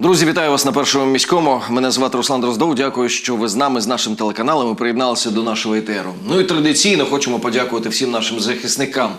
Друзі, вітаю вас на першому міському. Мене звати Руслан Дроздов. Дякую, що ви з нами з нашим телеканалом і приєдналися до нашого етеру. Ну і традиційно хочемо подякувати всім нашим захисникам,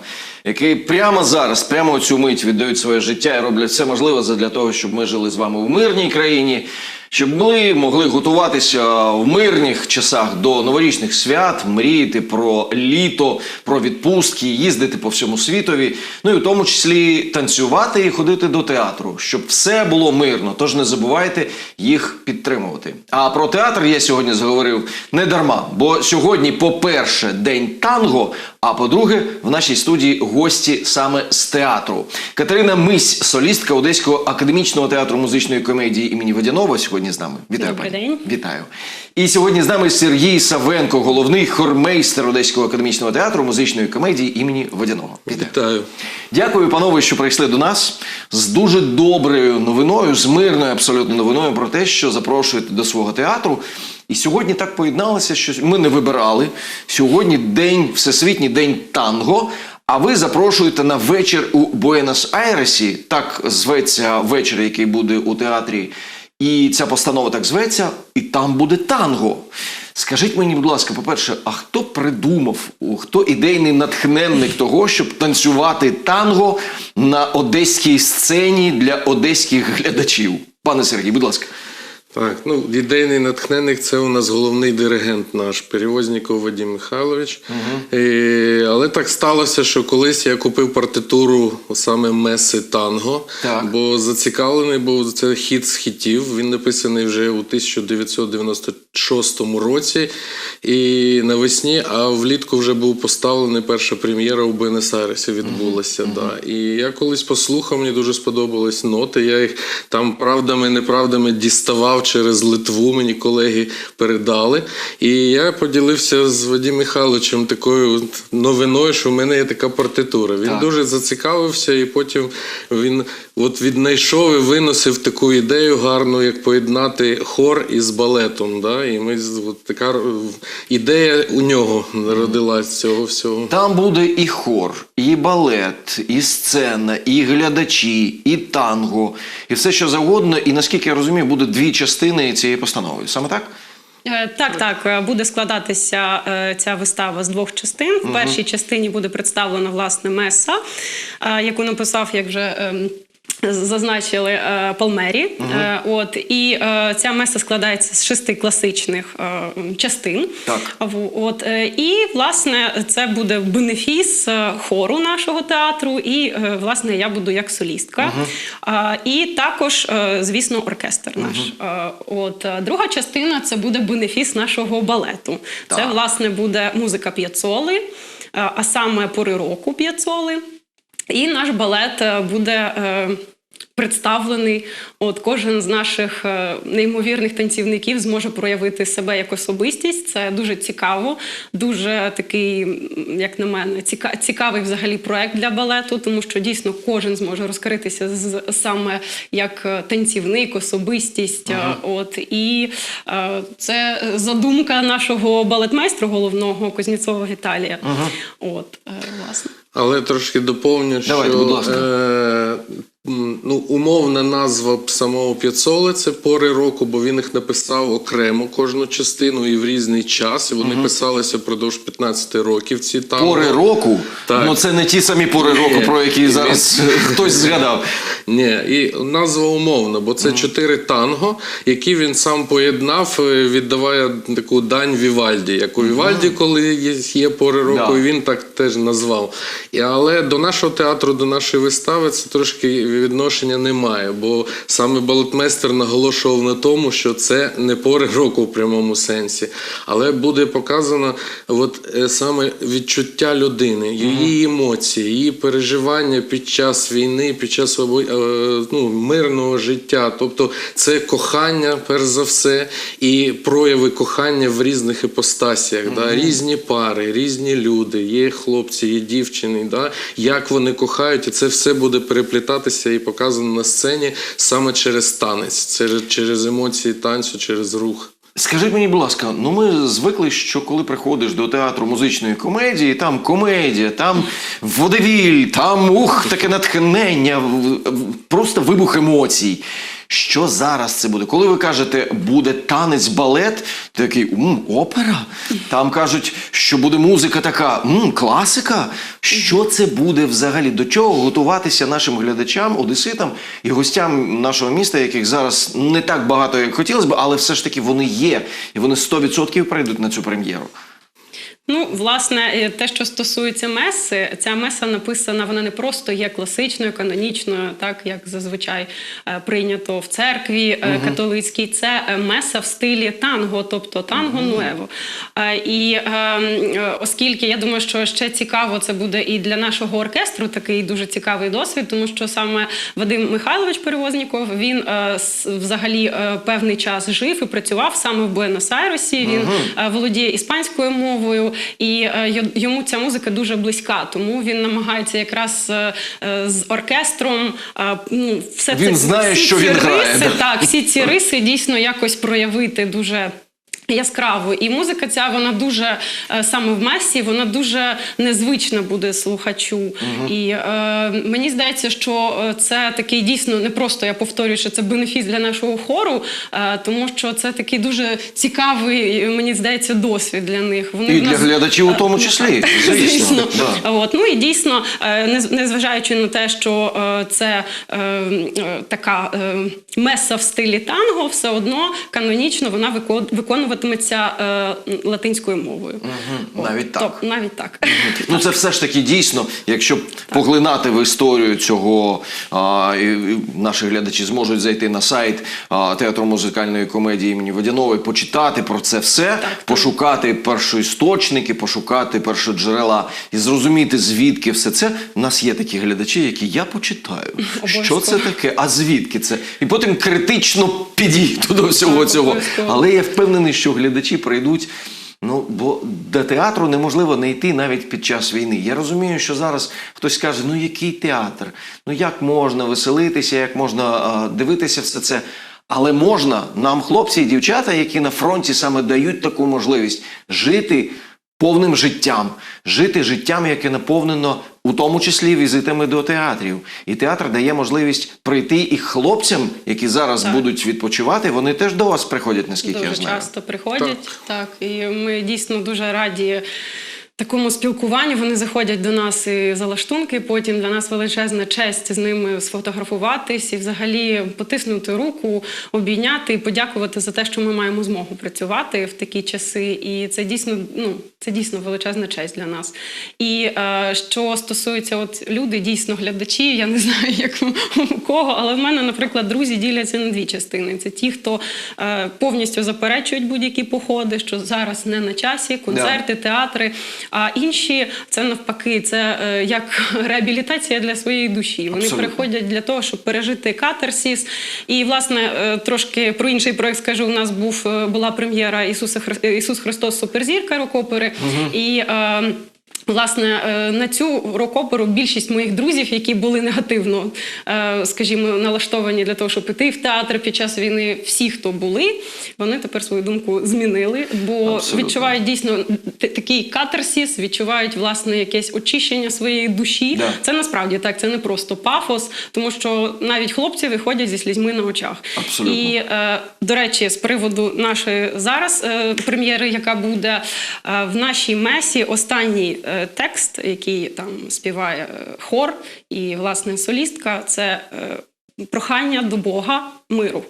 які прямо зараз, прямо у цю мить віддають своє життя і роблять все можливе для того, щоб ми жили з вами в мирній країні, щоб ми могли готуватися в мирних часах до новорічних свят, мріяти про літо, про відпустки, їздити по всьому світові, ну і в тому числі танцювати і ходити до театру, щоб все було мирно. Тож не забувайте їх підтримувати. А про театр я сьогодні заговорив не дарма, бо сьогодні, по-перше, день танго. А по-друге, в нашій студії гості саме з театру. Катерина Мись, солістка Одеського академічного театру музичної комедії імені Водянова, сьогодні з нами. Вітаю Добрий пані. день. Вітаю. І сьогодні з нами Сергій Савенко, головний хормейстер Одеського академічного театру музичної комедії імені Водяного. Вітаю. Вітаю. Дякую, панове, що прийшли до нас з дуже доброю новиною, з мирною абсолютно новиною про те, що запрошуєте до свого театру. І сьогодні так поєдналося, що ми не вибирали. Сьогодні день, всесвітній день танго. А ви запрошуєте на вечір у Буенос-Айресі, так зветься вечір, який буде у театрі. І ця постанова так зветься, і там буде танго. Скажіть мені, будь ласка, по-перше, а хто придумав, хто ідейний натхненник того, щоб танцювати танго на одеській сцені для одеських глядачів? Пане Сергій, будь ласка. Так, ну ідейний натхненник це у нас головний диригент наш Перевозніков Вадим Михайлович. Е, але так сталося, що колись я купив партитуру саме Меси Танго, Так. бо зацікавлений був це хіт з хітів. Він написаний вже у 1996 році і навесні, а влітку вже був поставлений перша прем'єра у Буенос-Айресі відбулася. Да. І я колись послухав, мені дуже сподобались ноти. Я їх там правдами, неправдами діставав через Литву. Мені колеги передали. І я поділився з Вадім Михайловичем такою новиною, що в мене є така партитура. Він Так. дуже зацікавився, і потім він от віднайшов і виносив таку ідею гарну, як поєднати хор із балетом. Да? І ми з- от така ідея у нього народилась з цього всього. Там буде і хор, і балет, і сцена, і глядачі, і танго, і все що завгодно. І наскільки я розумію, буде дві частини цієї постанови. Саме так? Е, Так, так, е, буде складатися е, ця вистава з двох частин. В першій частині буде представлена власне меса, яку написав, як вже. Зазначили е, Палмері, Е, от і е, ця меса складається з шести класичних е, частин. Так. От е, і власне це буде бенефіс хору нашого театру, і е, власне я буду як солістка. А, І також, е, звісно, оркестр наш. Е, От е, друга частина це буде бенефіс нашого балету. Це власне буде музика п'яцоли, е, а саме пори року п'яцоли. І наш балет е, буде. е, Представлений, от кожен з наших е, неймовірних танцівників зможе проявити себе як особистість. Це дуже цікаво, дуже такий, як на мене, ціка- цікавий взагалі проект для балету, тому що дійсно кожен зможе розкритися з саме як танцівник, особистість. е, От і е, це задумка нашого балетмайстра головного Кузнєцова Віталія. От е, власне. Але трошки доповню, Давайте, що будь ласка. Е, ну, умовна назва самого П'яцоли це пори року, бо він їх написав окремо кожну частину і в різний час. І вони писалися впродовж 15 років. Ці там Пори року. Так. Ну це не ті самі пори року, про які зараз хтось згадав. Ні, і назва умовна, бо це чотири танго, які він сам поєднав, е, віддаває таку дань Вівальді. Як у Вівальді, коли є, є пори року, і він так теж назвав. І, але до нашого театру, до нашої вистави, це трошки відношення немає, бо саме балетмейстер наголошував на тому, що це не пори року в прямому сенсі, але буде показано от, е, саме відчуття людини, її емоції, її переживання під час війни, під час обо- е, ну, мирного життя. Тобто це кохання, перш за все, і прояви кохання в різних іпостасіях. Да? Різні пари, різні люди, є хлопці, є дівчини, да? як вони кохають, і це все буде переплітатися і показано на сцені саме через танець, через, через емоції танцю, через рух. Скажіть мені, будь ласка, ну ми звикли, що коли приходиш до театру музичної комедії, там комедія, там водевіль, там ух, таке натхнення, просто вибух емоцій. Що зараз це буде? Коли ви кажете, буде танець балет, ти такий м, опера. Там кажуть, що буде музика така, м, класика. Що це буде взагалі? До чого готуватися нашим глядачам, одеситам і гостям нашого міста, яких зараз не так багато, як хотілося б, але все ж таки вони є, і вони 100% прийдуть на цю прем'єру. Ну, власне, е, те, що стосується меси, ця меса написана, вона не просто є класичною, канонічною, так як зазвичай е, прийнято в церкві е, католицькій. Це меса в стилі танго, тобто танго нуево. Е, І е, е, оскільки я думаю, що ще цікаво це буде і для нашого оркестру такий дуже цікавий досвід, тому що саме Вадим Михайлович Перевозніков він взагалі певний час жив і працював саме в Буенос-Айресі. Він е, володіє іспанською мовою, і е, йому ця музика дуже близька. Тому він намагається якраз е, з оркестром е, ну, все Він це знає, всі що ці він риси, грає. так, всі ці риси дійсно якось проявити дуже. Яскраво, і музика ця вона дуже е, саме в месі, вона дуже незвична буде слухачу. І е, мені здається, що е, це такий дійсно не просто я повторюю, що це бенефіс для нашого хору, е, тому що це такий дуже цікавий, е, мені здається, досвід для них. Вони І в для нас- глядачів у тому числі, звісно. Да. От, ну і дійсно, незважаючи на те, що це е, така е, меса в стилі танго, все одно канонічно вона вико- виконуватиметься е, латинською мовою. Навіть так. Тобто, навіть так. Ну, це все ж таки дійсно, якщо поглинати в історію цього, а, і, і наші глядачі зможуть зайти на сайт а, театру музикальної комедії імені Водянової, почитати про це все, пошукати першоісточники, пошукати першоджерела і зрозуміти, звідки все це. У нас є такі глядачі, які я почитаю. Що це таке? А звідки це? І потім критично підійду до всього Так, цього. Але я впевнений, що глядачі прийдуть. Ну, бо до театру неможливо не йти навіть під час війни. Я розумію, що зараз хтось каже: ну який театр? Ну як можна веселитися, як можна а, дивитися все це. Але можна нам, хлопці і дівчата, які на фронті саме дають таку можливість жити повним життям, жити життям, яке наповнено у тому числі візитами до театрів. І театр дає можливість прийти і хлопцям, які зараз Так. будуть відпочивати, вони теж до вас приходять, наскільки я дуже знаю. часто приходять. Так. і ми дійсно дуже раді. Такому спілкуванню вони заходять до нас і за лаштунки. Потім для нас величезна честь з ними сфотографуватись і взагалі потиснути руку, обійняти і подякувати за те, що ми маємо змогу працювати в такі часи. І це дійсно ну це дійсно величезна честь для нас. І е, що стосується, от люди дійсно глядачі, я не знаю, як у кого, але в мене, наприклад, друзі діляться на дві частини. Це ті, хто е, повністю заперечують будь-які походи, що зараз не на часі, концерти, театри. А інші це навпаки, це е, як реабілітація для своєї душі. Вони Абсолютно. приходять для того, щоб пережити катарсіс. І власне е, трошки про інший проект скажу. У нас був е, була прем'єра Ісуса Хри- Ісус Христос Суперзірка рок-опери. І е, Власне, е, на цю рок-оперу більшість моїх друзів, які були негативно, е, скажімо, налаштовані для того, щоб піти в театр під час війни, всі, хто були, вони тепер свою думку змінили, бо Абсолютно. відчувають дійсно такий катарсіс, відчувають власне якесь очищення своєї душі. Да. Це насправді так, це не просто пафос, тому що навіть хлопці виходять зі слізьми на очах. Абсолютно. І е, до речі, з приводу нашої зараз прем'єри, яка буде в нашій месі, останній текст, який там співає е, хор і власне солістка, це е, прохання до Бога миру.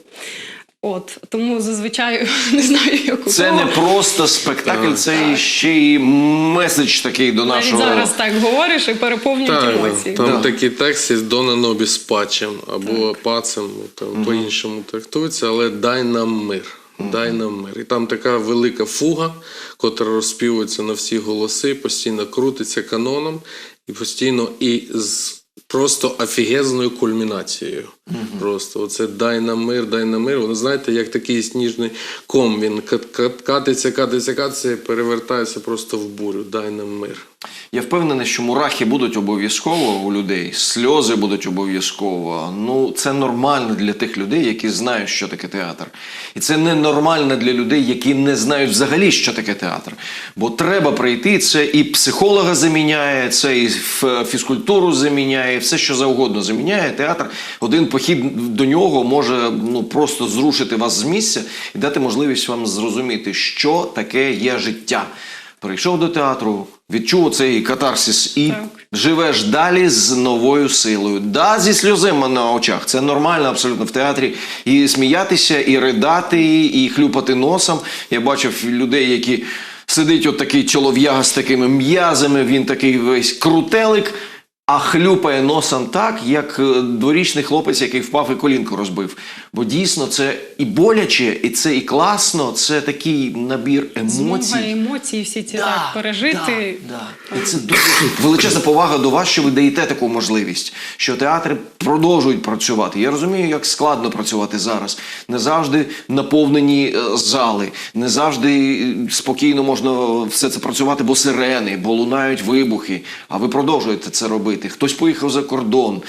От тому зазвичай не знаю, як Це кого. не просто спектакль, це ще й меседж такий до навіть нашого. зараз так говориш і переповнюють Так, емоції. там Да. такий текст є «Дона нобіс пачем» або пацем, ну, там по-іншому трактується, але дай нам мир. Дай нам мир. І там така велика фуга, котра розпівується на всі голоси, постійно крутиться каноном і постійно і з просто офігезною кульмінацією. Просто оце дай нам мир, дай нам мир. Воно знаєте, як такий сніжний ком. Він кат- кат- катиться, катиться, катиться і перевертається просто в бурю. Дай нам мир. Я впевнений, що мурахи будуть обов'язково у людей, сльози будуть обов'язково. Ну, це нормально для тих людей, які знають, що таке театр. І це ненормально для людей, які не знають взагалі, що таке театр. Бо треба прийти, це і психолога заміняє, це і фізкультуру заміняє, все що завгодно заміняє. Театр один похід до нього може ну просто зрушити вас з місця і дати можливість вам зрозуміти, що таке є життя. Прийшов до театру, відчув цей катарсис і Так. живеш далі з новою силою. Да, зі сльозами на очах. Це нормально абсолютно в театрі. І сміятися, і ридати, і хлюпати носом. Я бачив людей, які сидить от такий чолов'яга з такими м'язами, він такий весь крутелик. А хлюпає носом так, як е, дворічний хлопець, який впав і колінку розбив. Бо дійсно це і боляче, і це і класно, це такий набір емоцій. Змога емоції всі ці так пережити. Да, да. І це дуже величезна повага до вас, що ви даєте таку можливість, що театри продовжують працювати. Я розумію, як складно працювати зараз. Не завжди наповнені е, зали, не завжди е, спокійно можна все це працювати, бо сирени, бо лунають вибухи. А ви продовжуєте це робити. Хтось поїхав за кордон.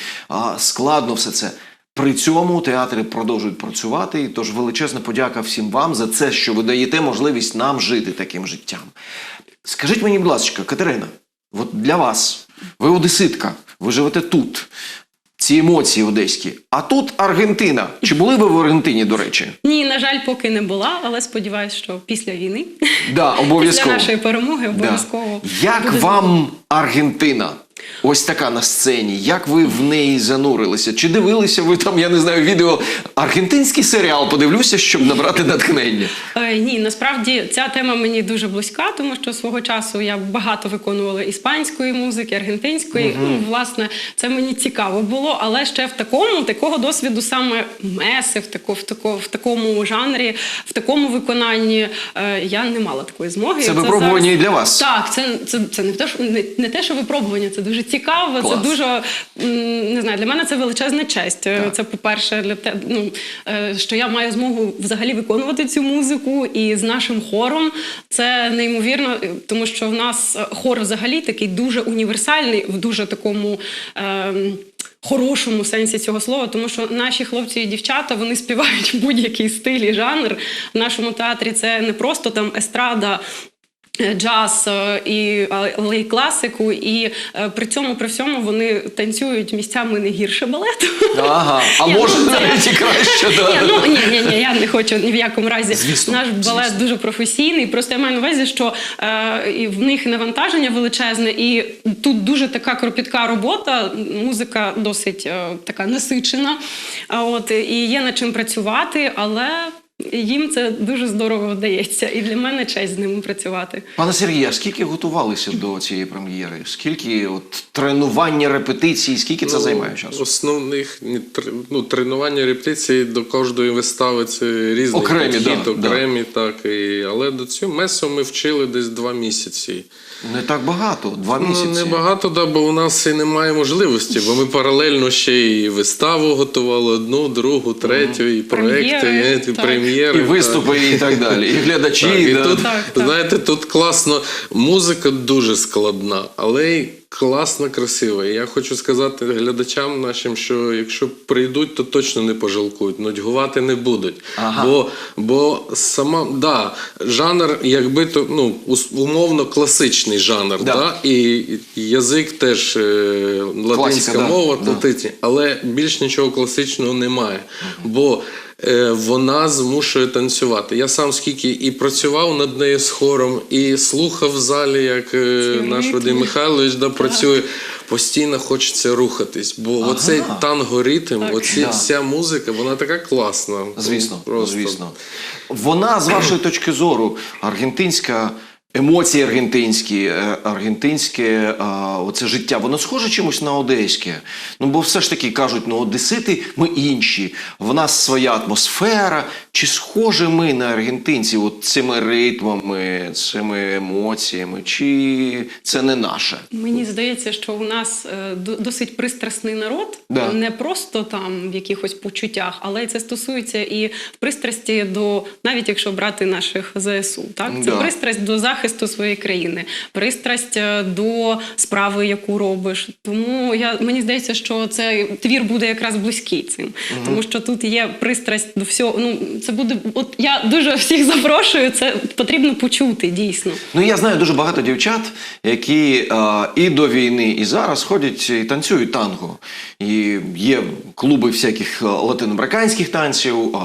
Складно все це. При цьому театри продовжують працювати, і тож величезна подяка всім вам за це, що ви даєте можливість нам жити таким життям. Скажіть мені, будь ласка, Катерина, от для вас, ви одеситка, ви живете тут, ці емоції одеські, а тут Аргентина. Чи були ви в Аргентині, до речі? Ні, на жаль, поки не була, але сподіваюся, що після війни, Да, після нашої перемоги, Да. обов'язково. Як вам Аргентина? Ось така на сцені. Як ви в неї занурилися? Чи дивилися ви там, я не знаю, відео аргентинський серіал? Подивлюся, щоб набрати натхнення. Е, ні, насправді ця тема мені дуже близька, тому що свого часу я багато виконувала іспанської музики, аргентинської. Ну, власне, це мені цікаво було, але ще в такому такого досвіду саме меси, в, тако, в, тако, в такому жанрі, в такому виконанні е, я не мала такої змоги. Це випробування зараз- і для вас. Так, це, це, це не те, що не, не те, що випробування, це дуже цікаво. Клас. Це дуже не знаю. Для мене це величезна честь. Е, Так. Це по-перше, для те, ну е, що я маю змогу взагалі виконувати цю музику і з нашим хором. Це неймовірно, е, тому що в нас хор взагалі такий дуже універсальний, в дуже такому. Е, Хорошому сенсі цього слова, тому що наші хлопці і дівчата вони співають будь-який стиль і жанр. В нашому театрі це не просто там естрада, джаз е, і але й класику, і е, при цьому при всьому вони танцюють місцями не гірше балету. Ага, а Ні, може ну, навіть і краще, ну ні, ні, ні, я не хочу ні в якому разі. Звісно, Наш балет звісно. дуже професійний. Просто я маю на увазі, що е, і в них навантаження величезне, і тут дуже така кропітка робота. Музика досить е, така насичена. А от і є над чим працювати, але. Їм це дуже здорово вдається, і для мене честь з ними працювати. Пане Сергію, а скільки готувалися до цієї прем'єри? Скільки от тренування, репетицій, скільки це Ну, займає часу? Основних ну, тренування репетиції до кожної вистави це різний Окремі, підхід, да, да. так. І, але до цього месу ми вчили десь два місяці. Не так багато, два місяці. Ну, небагато, да, бо у нас і немає можливості, бо ми паралельно ще і виставу готували одну, другу, третю, і проекти, Прем'єри, і, так. Прем'єри. І так. виступи, і так далі. І глядачі. Так, і да. тут, Так, так. знаєте, тут класно. Музика дуже складна, але й класно красива. І я хочу сказати глядачам нашим, що якщо прийдуть, то точно не пожалкують, нудьгувати не будуть. Ага. Бо, бо сама, да, жанр, якби то ну, умовно класичний жанр, Да. да. і язик теж е, латинська да, мова, да. але більш нічого класичного немає. Бо вона змушує танцювати. Я сам скільки і працював над нею з хором, і слухав в залі, як е, наш. Вадим Михайлович да, працює. Постійно хочеться рухатись, бо Ага. оцей танго-ритм, Так. оці, Да. вся музика, вона така класна. Звісно, Просто. звісно. Вона, з вашої точки зору, аргентинська. Емоції аргентинські, е, аргентинське оце життя, воно схоже чимось на одеське. Ну бо все ж таки кажуть, ну одесити ми інші, в нас своя атмосфера. Чи схожі ми на аргентинців от цими ритмами, цими емоціями, чи це не наше? Мені здається, що у нас е, досить пристрасний народ, Да. не просто там в якихось почуттях, але це стосується і пристрасті до, навіть якщо брати наших ЗСУ, так це Да. пристрасть до захисту захисту своєї країни, пристрасть е, до справи, яку робиш. Тому я мені здається, що цей твір буде якраз близький цим, тому що тут є пристрасть до всього. Ну це буде, от я дуже всіх запрошую. Це потрібно почути дійсно. Ну я знаю дуже багато дівчат, які е, і до війни, і зараз ходять і танцюють танго. І є клуби всяких е, латиноамериканських танців, е,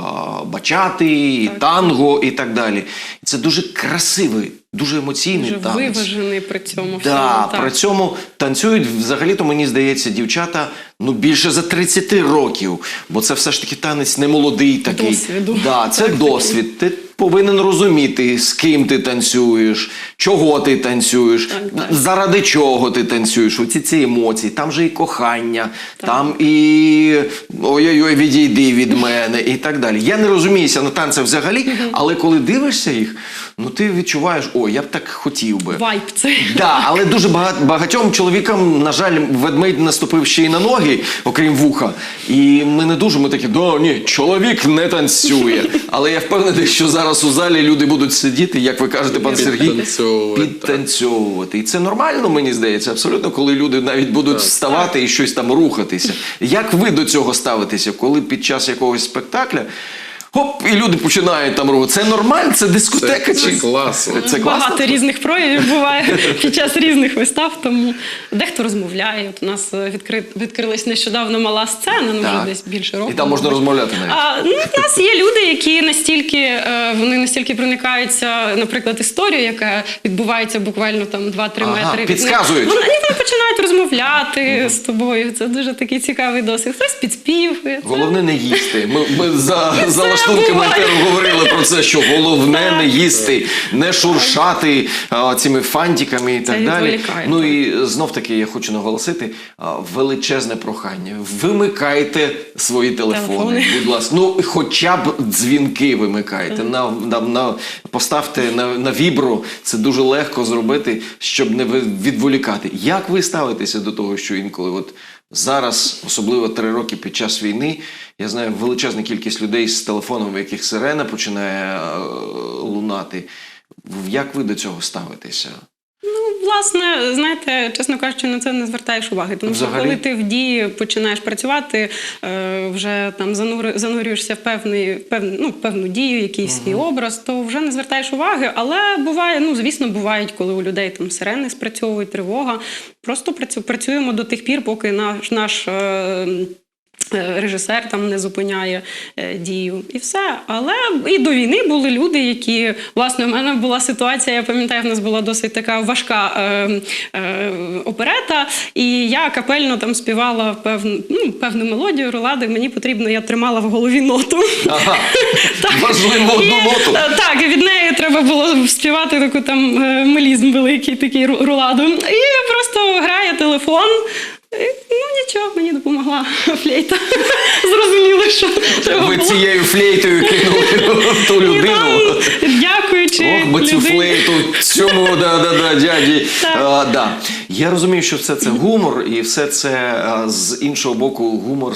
бачати, танго і так далі. Це дуже красивий, дуже емоційний Дуже танець. виважений при цьому Да, всьому. Так. при цьому танцюють взагалі-то мені здається, дівчата ну більше за 30 років, бо це все ж таки танець не молодий такий. Досвіду. Да, це Так, досвід. Ти повинен розуміти, з ким ти танцюєш, чого ти танцюєш, Так, так. заради чого ти танцюєш. Оці ці емоції, там же і кохання, там і ой-ой-ой, відійди від мене, і так далі. Я не розуміюся на танцях взагалі, але коли дивишся їх, ну ти відчуваєш, о, я б так хотів би. Вайб це. Да, але дуже багатьом чоловікам, на жаль, ведмедь наступив ще й на ноги, окрім вуха. І ми не дуже ми такі, да, ні, чоловік не танцює. Але я впевнений, що зараз у залі люди будуть сидіти, як ви кажете, пан Сергій, Підтанцьовувати, підтанцьовувати. І це нормально, мені здається, абсолютно, коли люди навіть будуть вставати і щось там рухатися. Як ви до цього ставитеся, коли під час якогось спектакля? Хоп, і люди починають там рухати. Це нормально, це дискотека Це- це чи класно. Це класно? Багато різних проявів буває під час різних вистав, тому дехто розмовляє. От у нас е, відкри... відкрилась нещодавно мала сцена, ну вже десь більше року. І там можна розмовляти навіть. А, ну, в нас є люди, які настільки е, вони настільки проникаються, наприклад, історією, яка відбувається буквально там 2-3 Ага, метри. підказують. Вони, вони починають розмовляти з тобою. Це дуже такий цікавий досвід. Хтось підспівує. Це- Головне не їсти. Ми, ми за, буває. етеру говорили про це, що головне не їсти, не шуршати а, цими фантиками і так далі. Ну і знов таки я хочу наголосити а, величезне прохання. Вимикайте свої телефони, Телефони. будь ласка. Ну, хоча б дзвінки вимикайте. На, на, на, поставте на, на вібро. Це дуже легко зробити, щоб не відволікати. Як ви ставитеся до того, що інколи от зараз, особливо три роки під час війни, я знаю величезна кількість людей з телефоном, в яких сирена починає е, лунати. Як ви до цього ставитеся? Власне, знаєте, чесно кажучи, на це не звертаєш уваги. Тому Взагалі? що коли ти в дії починаєш працювати, е, вже там занури, занурюєшся в певний, певну, ну, певну дію, якийсь свій образ, то вже не звертаєш уваги. Але буває, ну звісно, бувають, коли у людей там сирени спрацьовують, тривога. Просто працю- працюємо до тих пір, поки наш наш. е, Режисер там не зупиняє е, дію і все. Але і до війни були люди, які власне у мене була ситуація. Я пам'ятаю, в нас була досить така важка е, е, оперета, і я капельно там співала певну, ну, певну мелодію, ролади. Мені потрібно, я тримала в голові ноту. Ага, важливо одну ноту. е, Так, від неї треба було співати таку там е, мелізм великий, такий руладу. І просто грає телефон. Ну нічого, мені допомогла флейта. Зрозуміло, що треба Ви було. цією флейтою кинули ту людину. дякуючи Ох, би цю людині. флейту цьому да, да, да, дяді. Так. А, да. Я розумію, що все це гумор, і все це з іншого боку, гумор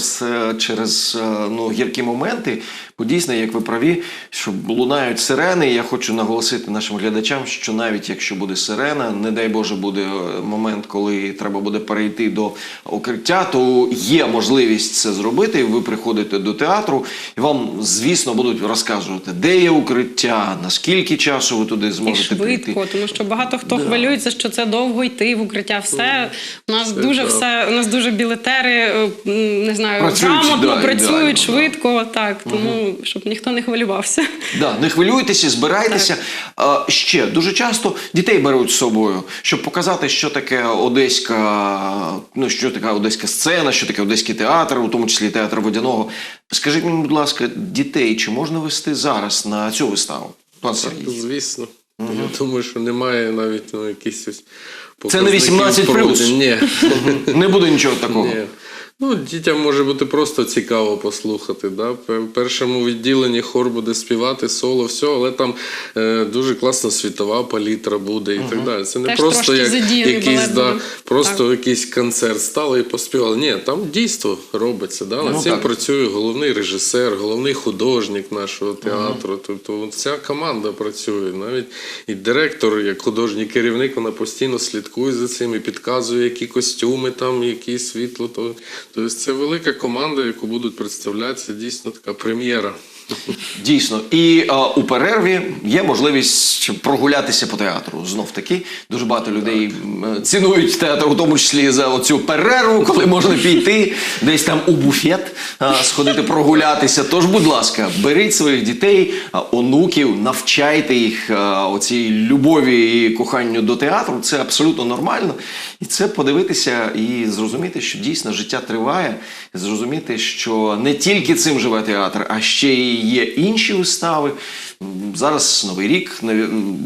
через ну, гіркі моменти. Бо дійсно, як ви праві, що лунають сирени. Я хочу наголосити нашим глядачам, що навіть якщо буде сирена, не дай Боже, буде е, момент, коли треба буде перейти до укриття, то є можливість це зробити. Ви приходите до театру, і вам, звісно, будуть розказувати, де є укриття, наскільки часу ви туди І зможете прийти. тому що багато хто Да. хвилюється, що це довго йти в укриття. Все у нас Це дуже так. все. У нас дуже білетери, е, не знаю, Працюють, грамотно да, працюють да. швидко. Так, тому щоб ніхто не хвилювався. Да, не хвилюйтеся, збирайтеся. А, ще дуже часто дітей беруть з собою, щоб показати, що таке одеська, ну що таке одеська сцена, що таке одеський театр, у тому числі театр водяного. Скажіть мені, будь ласка, дітей чи можна вести зараз на цю виставу? Пан Так, Сергій. звісно. Я думаю, що немає навіть ну, якихось ось Це не показників 18+. плюс. Ні. Не буде нічого такого. Ні. Ну, дітям може бути просто цікаво послухати. Да? В першому відділенні хор буде співати соло, все, але там е, дуже класна світова палітра буде і так далі. Це не Теж просто як якийсь, да, просто якийсь концерт стали і поспівали. Ні, там дійство робиться. Да? Над Ну, цим так. працює головний режисер, головний художник нашого театру. Тобто вся команда працює. Навіть і директор, як художній керівник, вона постійно слідкує за цим і підказує, які костюми там, які світло. То- Тобто це велика команда, яку будуть представляти. Це дійсно така прем'єра. Дійсно, і а, у перерві є можливість прогулятися по театру. Знов таки дуже багато людей м, цінують театр, у тому числі за оцю перерву, коли можна піти десь там у буфет, а, сходити прогулятися. Тож, будь ласка, беріть своїх дітей, онуків, навчайте їх а, оцій любові і коханню до театру. Це абсолютно нормально. І це подивитися і зрозуміти, що дійсно життя триває, і зрозуміти, що не тільки цим живе театр, а ще й є інші вистави. Зараз новий рік.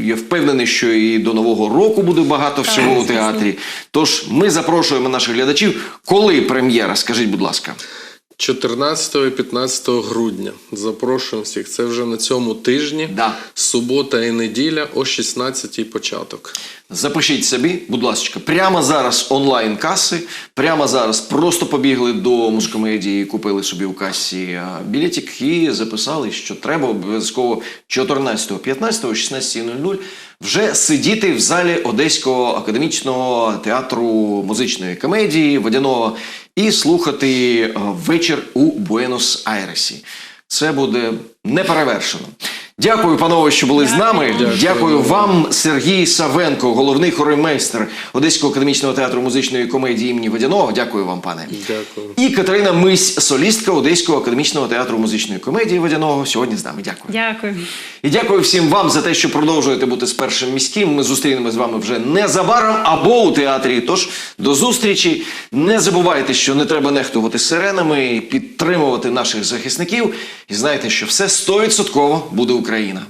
Я впевнений, що і до нового року буде багато всього у театрі. Тож ми запрошуємо наших глядачів. Коли прем'єра? Скажіть, будь ласка. 14 і 15 грудня. Запрошуємо всіх. Це вже на цьому тижні. Да. Субота і неділя о 16 початок. Запишіть собі, будь ласка, прямо зараз онлайн каси, прямо зараз просто побігли до мускомедії, купили собі у касі білетик і записали, що треба обов'язково 14, 15, 16.00 вже сидіти в залі Одеського академічного театру музичної комедії Водяного і слухати вечір у Буенос-Айресі. Це буде неперевершено. Дякую, панове, що були з нами. Дякую. Дякую вам, Сергій Савенко, головний хоримейстер Одеського академічного театру музичної комедії імені Водяного. Дякую вам, пане. Дякую. І Катерина Мись, солістка Одеського академічного театру музичної комедії Водяного. Сьогодні з нами. Дякую. Дякую. І дякую всім вам за те, що продовжуєте бути з першим міським. Ми зустрінемось з вами вже незабаром або у театрі. Тож до зустрічі. Не забувайте, що не треба нехтувати сиренами, підтримувати наших захисників. І знайте, що все 100% буде Україна.